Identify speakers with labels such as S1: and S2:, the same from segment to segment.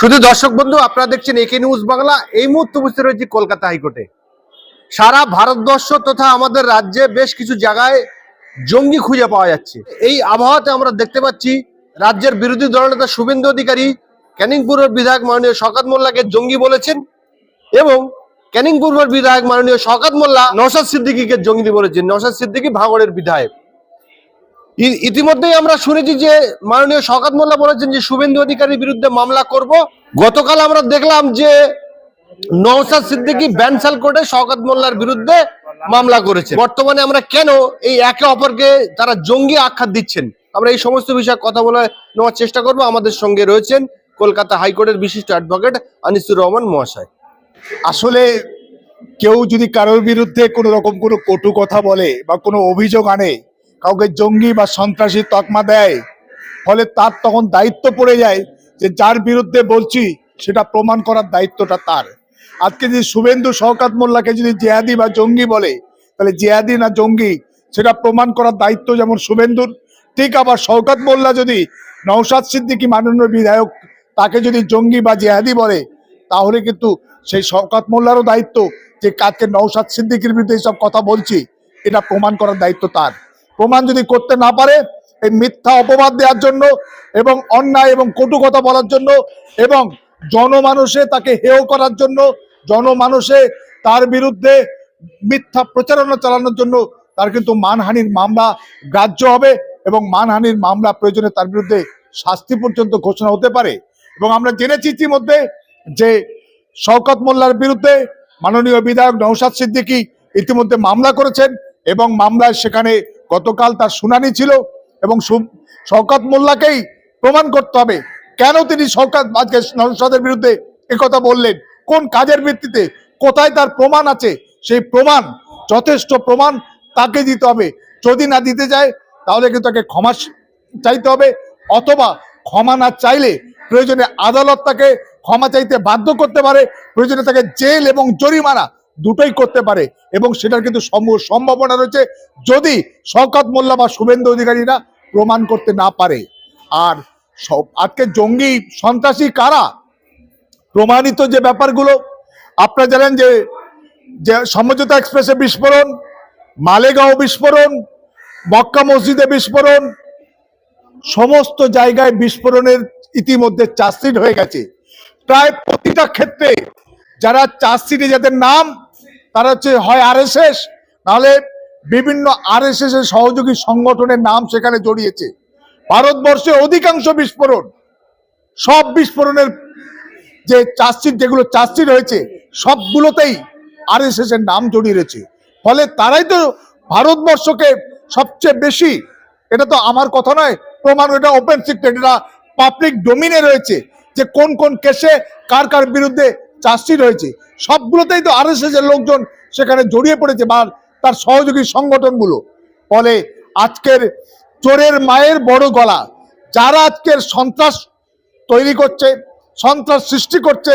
S1: শুধু দর্শক বন্ধু, আপনারা দেখছেন একে নিউজ বাংলা। এই মুহূর্তে উপস্থিত রয়েছে কলকাতা হাইকোর্টে। সারা ভারতবর্ষ তথা আমাদের রাজ্যে বেশ কিছু জায়গায় জঙ্গি খুঁজে পাওয়া যাচ্ছে। এই আবহাওয়াতে আমরা দেখতে পাচ্ছি, রাজ্যের বিরোধী দলনেতা শুভেন্দু অধিকারী ক্যানিং পূর্বের বিধায়ক মাননীয় শকাত মোল্লাকে জঙ্গি বলেছেন এবং ক্যানিং পূর্বের বিধায়ক মাননীয় শকাত মোল্লা নসাদ সিদ্দিকীকে জঙ্গি বলেছেন। নসাদ সিদ্দিকী ভাঙড়ের বিধায়ক। ইতিমধ্যেই আমরা শুনেছি যে মাননীয় শকাত মোল্লা বলেছেন যে শুভেন্দু অধিকারীর বিরুদ্ধে মামলা করব। গতকাল আমরা দেখলাম যে নওসাদ সিদ্দিকী ব্যানসাল কোর্টে শওকত মোল্লার বিরুদ্ধে মামলা করেছে বর্তমানে আমরা কেন এই একে অপরকে তারা জঙ্গি আখ্যা দিচ্ছেন? আমরা এই সমস্ত বিষয়ে কথা বলে নেওয়ার চেষ্টা করব। আমাদের সঙ্গে রয়েছেন কলকাতা হাইকোর্টের বিশিষ্ট অ্যাডভোকেট আনিসুর রহমান মহাশয়।
S2: আসলে কেউ যদি কারোর বিরুদ্ধে কোনো রকম কোনো কটু কথা বলে বা কোনো অভিযোগ আনে কাউকে জঙ্গি বা সন্ত্রাসী তকমা দেয়, ফলে তার তখন দায়িত্ব পড়ে যায় যে যার বিরুদ্ধে বলছি সেটা প্রমাণ করার দায়িত্বটা তার। আজকে যদি শুভেন্দু শওকাত মোল্লাকে যদি জেহাদি বা জঙ্গি বলে, তাহলে জেহাদি না জঙ্গি, সেটা প্রমাণ করার দায়িত্ব যেমন শুভেন্দুর, ঠিক আবার শওকাত মোল্লা যদি নওশাদ সিদ্দিকী মাননীয় বিধায়ক তাকে যদি জঙ্গি বা জেহাদি বলে, তাহলে কিন্তু সেই শওকাত মোল্লারও দায়িত্ব যে কাজকে নৌসাদ সিদ্দিকির বিরুদ্ধে এইসব কথা বলছি, এটা প্রমাণ করার দায়িত্ব তার। প্রমাণ যদি করতে না পারে, এই মিথ্যা অপবাদ দেওয়ার জন্য এবং অন্যায় এবং কটু কথা বলার জন্য এবং জনমানুষে তাকে হেয় করার জন্য, জনমানুষে তার বিরুদ্ধে মিথ্যা প্রচারণা চালানোর জন্য তার কিন্তু মানহানির মামলা গ্রাহ্য হবে এবং মানহানির মামলা প্রয়োজনে তার বিরুদ্ধে শাস্তি পর্যন্ত ঘোষণা হতে পারে। এবং আমরা জেনেছি ইতিমধ্যে যে শওকত মোল্লার বিরুদ্ধে মাননীয় বিধায়ক নৌসাদ সিদ্দিকী ইতিমধ্যে মামলা করেছেন এবং মামলায় সেখানে গতকাল তার শুনানি ছিল এবং শওকত মোল্লাকেই প্রমাণ করতে হবে। কেন তিনি শওকত আজকে নৌসাদের বিরুদ্ধে কথা বললেন? কোন কাজের ভিত্তিতে? কোথায় তার প্রমাণ আছে? সেই প্রমাণ, যথেষ্ট প্রমাণ তাকে দিতে হবে। যদি না দিতে যায়, তাহলে কিন্তু তাকে ক্ষমা চাইতে হবে অথবা ক্ষমা না চাইলে প্রয়োজনে আদালত তাকে ক্ষমা চাইতে বাধ্য করতে পারে। প্রয়োজনে তাকে জেল এবং জরিমানা দুটোই করতে পারে এবং সেটার কিন্তু সম্ভাবনা রয়েছে যদি শওকত মোল্লা বা শুভেন্দু অধিকারীরা প্রমাণ করতে না পারে। আর সব- আজকে জঙ্গি সন্ত্রাসী কারা? প্রমাণিত যে ব্যাপারগুলো, আপনারা জানেন যে যে সমঝোতা এক্সপ্রেসে বিস্ফোরণ, মালেগাঁও বিস্ফোরণ, মক্কা মসজিদে বিস্ফোরণ, সমস্ত জায়গায় বিস্ফোরণের ইতিমধ্যে চার্জশিট হয়ে গেছে। প্রায় প্রতিটা ক্ষেত্রে যারা চার্জশিটে যাদের নাম তারা হচ্ছে হয় আরএসএস, নাহলে বিভিন্ন আরএসএস এর সহযোগী সংগঠনের নাম সেখানে জড়িয়েছে। ভারতবর্ষে অধিকাংশ বিস্ফোরণ, সব বিস্ফোরণের যে চার্জশিট, যেগুলো চার্জশিট হয়েছে, সবগুলোতেই আরএসএস এর নাম জড়িয়ে রয়েছে। ফলে তারাই তো ভারতবর্ষকে সবচেয়ে বেশি, এটা তো আমার কথা নয়, প্রমাণ এটা ওপেন সিক্রেট এটা পাবলিক ডোমিনে রয়েছে যে কোন কোন কেসে কার কার বিরুদ্ধে চার্জশিট হয়েছে সবগুলোতেই তো আর এর লোকজন সেখানে জড়িয়ে পড়েছে বা তার সহযোগী সংগঠনগুলো। ফলে আজকের চোরের মায়ের বড় গলা, যারা আজকের সন্ত্রাস তৈরি করছে, সন্ত্রাস সৃষ্টি করছে,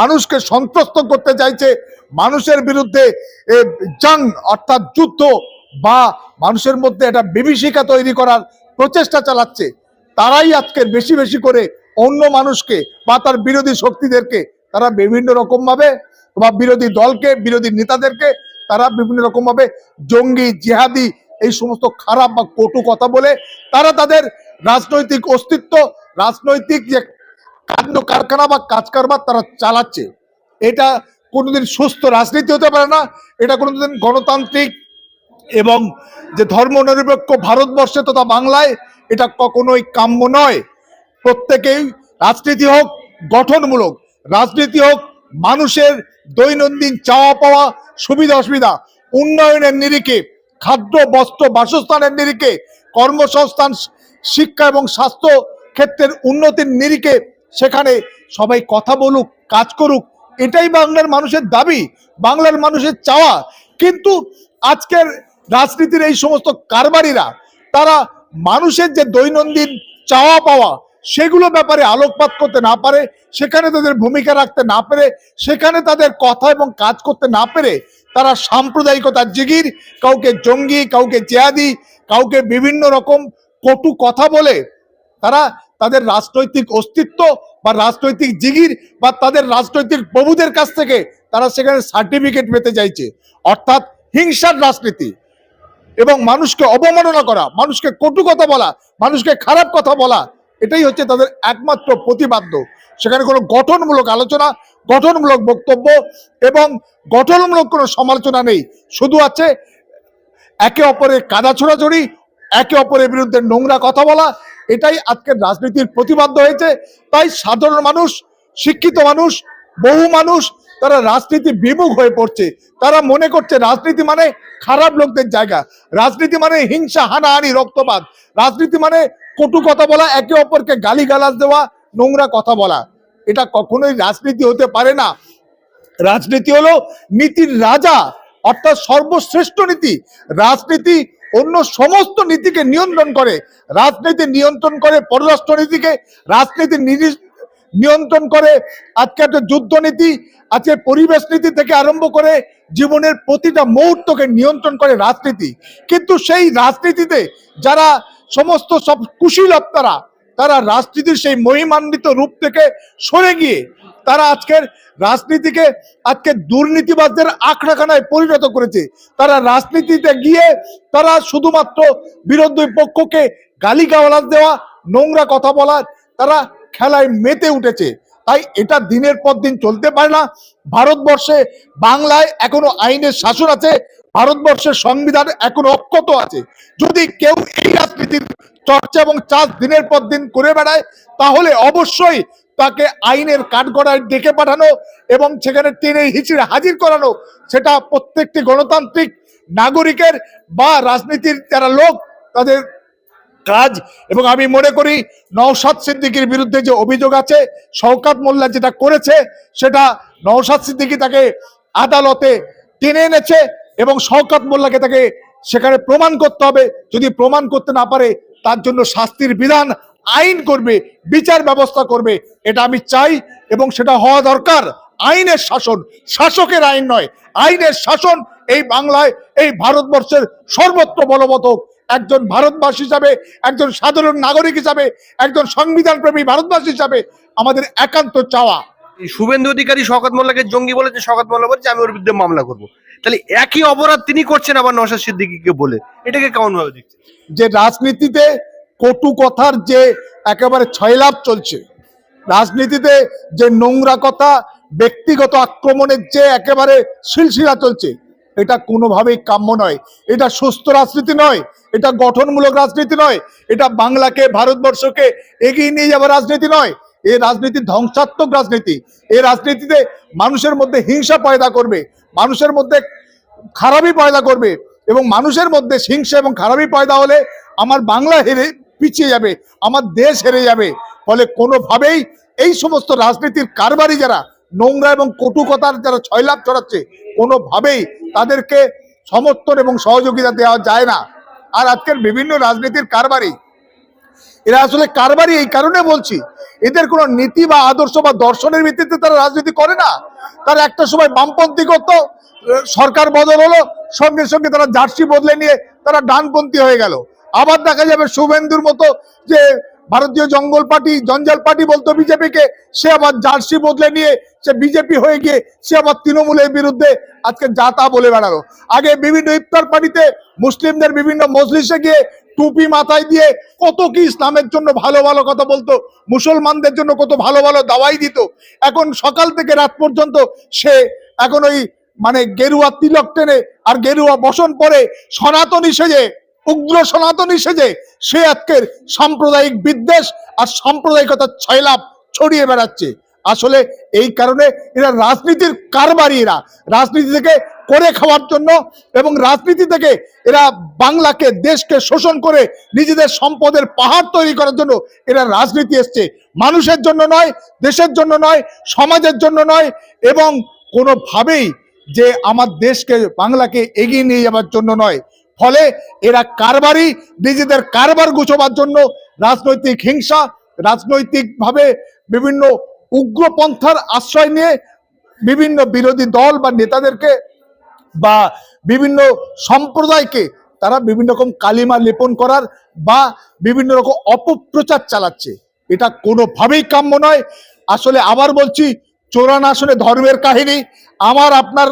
S2: মানুষকে সন্ত্রস্ত করতে চাইছে, মানুষের বিরুদ্ধে জাং অর্থাৎ যুদ্ধ বা মানুষের মধ্যে একটা বিভীষিকা তৈরি করার প্রচেষ্টা চালাচ্ছে, তারাই আজকের বেশি বেশি করে অন্য মানুষকে বা তার বিরোধী শক্তিদেরকে তারা বিভিন্ন রকম ভাবে বা বিরোধী দলকে, বিরোধী নেতাদেরকে, তারা বিভিন্ন রকম ভাবে জঙ্গি, জিহাদি, এই সমস্ত খারাপ বা কটু কথা বলে তারা তাদের রাজনৈতিক অস্তিত্ব, রাজনৈতিক যে কাণ্ড কারখানা বা কাজ কারবার তারা চালাচ্ছে। এটা কোনোদিন সুস্থ রাজনীতি হতে পারে না, এটা কোনোদিন গণতান্ত্রিক এবং যে ধর্মনিরপেক্ষ ভারতবর্ষে তথা বাংলায় এটা কখনোই কাম্য নয়। প্রত্যেকেই রাজনীতি হোক, গঠনমূলক রাজনীতি হোক, মানুষের দৈনন্দিন চাওয়া পাওয়া সুবিধা অসুবিধা, উন্নয়নের নিরিখে, খাদ্য, বস্ত্র, বাসস্থানের নিরিখে, কর্মসংস্থান, শিক্ষা এবং স্বাস্থ্য ক্ষেত্রের উন্নতির নিরিখে সেখানে সবাই কথা বলুক, কাজ করুক, এটাই বাংলার মানুষের দাবি, বাংলার মানুষের চাওয়া। কিন্তু আজকের রাজনীতির এই সমস্ত কারবারিরা, তারা মানুষের যে দৈনন্দিন চাওয়া পাওয়া সেগুলো ব্যাপারে আলোকপাত করতে না পারে, সেখানে তাদের ভূমিকা রাখতে না পেরে, সেখানে তাদের কথা এবং কাজ করতে না পেরে তারা সাম্প্রদায়িকতার জিগির, কাউকে জঙ্গি, কাউকে জেহাদি কাউকে বিভিন্ন রকম কটু কথা বলে তারা তাদের রাজনৈতিক অস্তিত্ব বা রাজনৈতিক জিগির বা তাদের রাজনৈতিক প্রভুদের কাছ থেকে তারা সেখানে সার্টিফিকেট পেতে চাইছে। অর্থাৎ হিংসার রাজনীতি এবং মানুষকে অবমাননা করা, মানুষকে কটু কথা বলা, মানুষকে খারাপ কথা বলা এটাই হচ্ছে তাদের একমাত্র প্রতিবাদ্য। সেখানে কোনো গঠনমূলক আলোচনা, গঠনমূলক বক্তব্য এবং গঠনমূলক কোনো সমালোচনা নেই। শুধু আছে একে অপরের কাদা ছোড়াছড়ি, একে অপরের বিরুদ্ধে নোংরা কথা বলা, এটাই আজকের রাজনীতির প্রতিবাদ্য হয়েছে। তাই সাধারণ মানুষ, শিক্ষিত মানুষ, বহু মানুষ তারা রাজনীতি বিমুখ হয়ে পড়ছে। তারা মনে করছে রাজনীতি মানে খারাপ লোকদের জায়গা। রাজনীতি মানে হিংসা, হানাহানি, রক্তপাত। রাজনীতি মানে কটু কথা বলা, একে অপরকে গালি গালিগালাজ দেওয়া, নোংরা কথা বলা। এটা কখনোই রাজনীতি হতে পারে না। রাজনীতি হলো নীতির রাজা, অর্থাৎ সর্বশ্রেষ্ঠ নীতি। রাজনীতি অন্য সমস্ত নীতিকে নিয়ন্ত্রণ করে। রাজনীতি নিয়ন্ত্রণ করে পররাষ্ট্র নীতিকে, রাজনীতি নিয়ন্ত্রণ করে। আজকে একটা যুদ্ধ নীতি আজকে পরিবেশ নীতি থেকে আরম্ভ করে জীবনের প্রতিটা মুহূর্তকে নিয়ন্ত্রণ করে রাজনীতি। কিন্তু সেই রাজনীতিতে যারা সমস্ত সব কুশীলপ্তারা তারা রাজনীতির সেই মহিমান্বিত রূপ থেকে সরে গিয়ে, তারা আজকের রাজনীতিকে, আজকে দুর্নীতিবাদদের আখড়াখানায় পরিণত করেছে। তারা রাজনীতিতে গিয়ে, তারা শুধুমাত্র বিরোধী পক্ষকে গালিগালাজ দেওয়া, নোংরা কথা বলা, তারা খেলায় মেতে উঠেছে। তাই এটা দিনের পর দিন চলতে পারে না। ভারতবর্ষে বাংলায় এখনও আইনের শাসন আছে। ভারতবর্ষের সংবিধান এখনও অক্ষত আছে। যদি কেউ এই রাজনীতির চর্চা এবং চাষ দিনের পর দিন করে বেড়ায়, তাহলে অবশ্যই তাকে আইনের কাঠগড়ায় ডেকে পাঠানো এবং সেখানে টেনে হিচড়ে হাজির করানো, সেটা প্রত্যেকটি গণতান্ত্রিক নাগরিকের বা রাজনীতির যারা লোক, তাদের কাজ, এবং আমি মনে করি নওশাদ সিদ্দিকির বিরুদ্ধে যে অভিযোগ আছে, শওকাত মোল্লা যেটা করেছে, সেটা নওশাদ সিদ্দিকি তাকে আদালতে টেনে এনেছে এবং শওকাত মোল্লাকে তাকে সেখানে প্রমাণ করতে হবে। যদি প্রমাণ করতে না পারে, তার জন্য শাস্তির বিধান আইন করবে, বিচার ব্যবস্থা করবে, এটা আমি চাই, এবং সেটা হওয়া দরকার। আইনের শাসন শাসকের আইন নয়, আইনের শাসন এই বাংলায়, এই ভারতবর্ষের সর্বত্র বলবৎ হোক। একজন ভারতবাসী হিসাবে একজন সাধারণ নাগরিক হিসাবে একজন সংবিধান প্রেমী ভারতবাসী হিসাবে আমাদের একান্ত চাওয়া।
S1: শুভেন্দু অধিকারী শওকত মোল্লাকে জঙ্গি বলেছে শওকত মোল্লা বলছে আমি ওর বিরুদ্ধে মামলা করব। তাহলে একই অপরাধ তিনি করছেন আবার নওশাদ সিদ্দিকীকে বলে। এটাকে কেমন ভাবে দেখছেন?
S2: যে রাজনীতিতে কটু কথার যে একেবারে ছয়লাভ চলছে রাজনীতিতে যে নোংরা কথা ব্যক্তিগত আক্রমণের যে একেবারে শিলশিলা চলছে এটা কোনোভাবেই কাম্য নয়। এটা সুস্থ রাজনীতি নয়, এটা গঠনমূলক রাজনীতি নয়, এটা বাংলাকে, ভারতবর্ষকে এগিয়ে নিয়ে যাওয়ার রাজনীতি নয়। এ রাজনীতি ধ্বংসাত্মক রাজনীতি। এই রাজনীতিতে মানুষের মধ্যে হিংসা পয়দা করবে, মানুষের মধ্যে খারাপই পয়দা করবে এবং মানুষের মধ্যে হিংসা এবং খারাপই পয়দা হলে আমার বাংলা হেরে পিছিয়ে যাবে, আমার দেশ হেরে যাবে। ফলে কোনোভাবেই এই সমস্ত রাজনীতির কারবারি যারা নোংরা এবং কটু কথার যারা ছয়লাভ ছড়াচ্ছে কোনোভাবেই তাদেরকে সমর্থন এবং সহযোগিতা দেওয়া যায় না। আর আজকের বিভিন্ন রাজনীতির কারবারি, এরা আসলে কারবারি এই কারণে বলছি, এদের কোনো নীতি বা আদর্শ বা দর্শনের ভিত্তিতে তারা রাজনীতি করে না। তারা একটা সময় বামপন্থী করতো, সরকার বদল হলো, সঙ্গে সঙ্গে তারা জার্সি বদলে নিয়ে তারা ডানপন্থী হয়ে গেল। আবার দেখা যাবে শুভেন্দুর মতো যে ভারতীয় জঙ্গল পার্টি, জঞ্জাল পার্টি বলতো বিজেপিকে, সে আবার জার্সি বদলে নিয়ে সে বিজেপি হয়ে গিয়ে সে আবার তৃণমূলের বিরুদ্ধে আজকে যা তা বলে বেড়ালো। আগে বিভিন্ন ইফতার পার্টিতে মুসলিমদের বিভিন্ন মজলিসে গিয়ে টুপি মাথায় দিয়ে কত কি ইসলামের জন্য ভালো ভালো কথা বলতো, মুসলমানদের জন্য কত ভালো ভালো দাওয়াই দিত। এখন সকাল থেকে রাত পর্যন্ত সে এখন ওই মানে গেরুয়া তিলক টেনে আর গেরুয়া বসন পরে সনাতনী সেজে উগ্র সনাতনী সেজে সে আজকের সাম্প্রদায়িক বিদ্বেষ আর সাম্প্রদায়িকতার ছয়লাভ ছড়িয়ে বেড়াচ্ছে। আসলে এই কারণে এরা রাজনীতির কারবারি এরা। রাজনীতি থেকে করে খাওয়ার জন্য এবং রাজনীতি থেকে এরা বাংলাকে, দেশকে শোষণ করে নিজেদের সম্পদের পাহাড় তৈরি করার জন্য এরা রাজনীতি এসছে। মানুষের জন্য নয়, দেশের জন্য নয়, সমাজের জন্য নয় এবং কোনোভাবেই যে আমার দেশকে, বাংলাকে এগিয়ে নিয়ে যাওয়ার জন্য নয়। ফলে এরা কারবারই নিজেদের কারবার গুছবার জন্য রাজনৈতিক হিংসা, রাজনৈতিকভাবে বিভিন্ন উগ্রপন্থার আশ্রয় নিয়ে বিভিন্ন বিরোধী দল বা নেতাদেরকে বা বিভিন্ন সম্প্রদায়কে তারা বিভিন্ন রকম কালিমা লেপন করার বা বিভিন্ন রকম অপপ্রচার চালাচ্ছে। এটা কোনোভাবেই কাম্য নয়। আসলে আবার বলছি চোরান আসনে ধর্মের কাহিনী, আমার, আপনার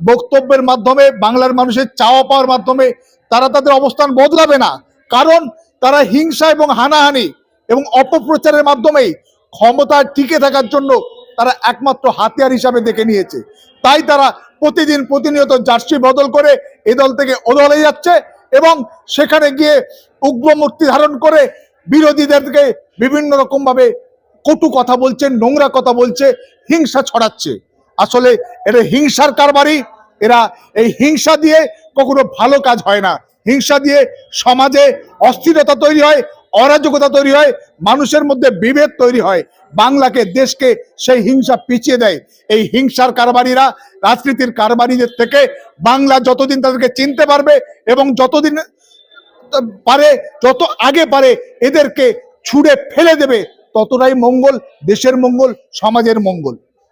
S2: বক্তব্যের মাধ্যমে, বাংলার মানুষের চাওয়া পাওয়ার মাধ্যমে তারা তাদের অবস্থান বদলাবে না। কারণ তারা হিংসা এবং হানাহানি এবং অপপ্রচারের মাধ্যমেই ক্ষমতায় টিকে থাকার জন্য তারা একমাত্র হাতিয়ার হিসাবে দেখে নিয়েছে। তাই তারা প্রতিদিন প্রতিনিয়ত জার্সি বদল করে এ দল থেকে ও দলে যাচ্ছে এবং সেখানে গিয়ে উগ্র মূর্তি ধারণ করে বিরোধীদেরকে বিভিন্ন রকম ভাবে কটু কথা বলছে, নোংরা কথা বলছে, হিংসা ছড়াচ্ছে। আসলে এটা হিংসার কারবারই এরা এই হিংসা দিয়ে কখনো ভালো কাজ হয় না। হিংসা দিয়ে সমাজে অস্থিরতা তৈরি হয়, অরাজকতা তৈরি হয়, মানুষের মধ্যে বিভেদ তৈরি হয়। বাংলাকে, দেশকে সেই হিংসা পিছিয়ে দেয়। এই হিংসার কারবারিরা, রাজনীতির কারবারিদের থেকে বাংলা যতদিন তাদেরকে চিনতে পারবে এবং যতদিন পারে, যত আগে পারে, এদেরকে ছুঁড়ে ফেলে দেবে। ততটাই মঙ্গল দেশের মঙ্গল সমাজের মঙ্গল।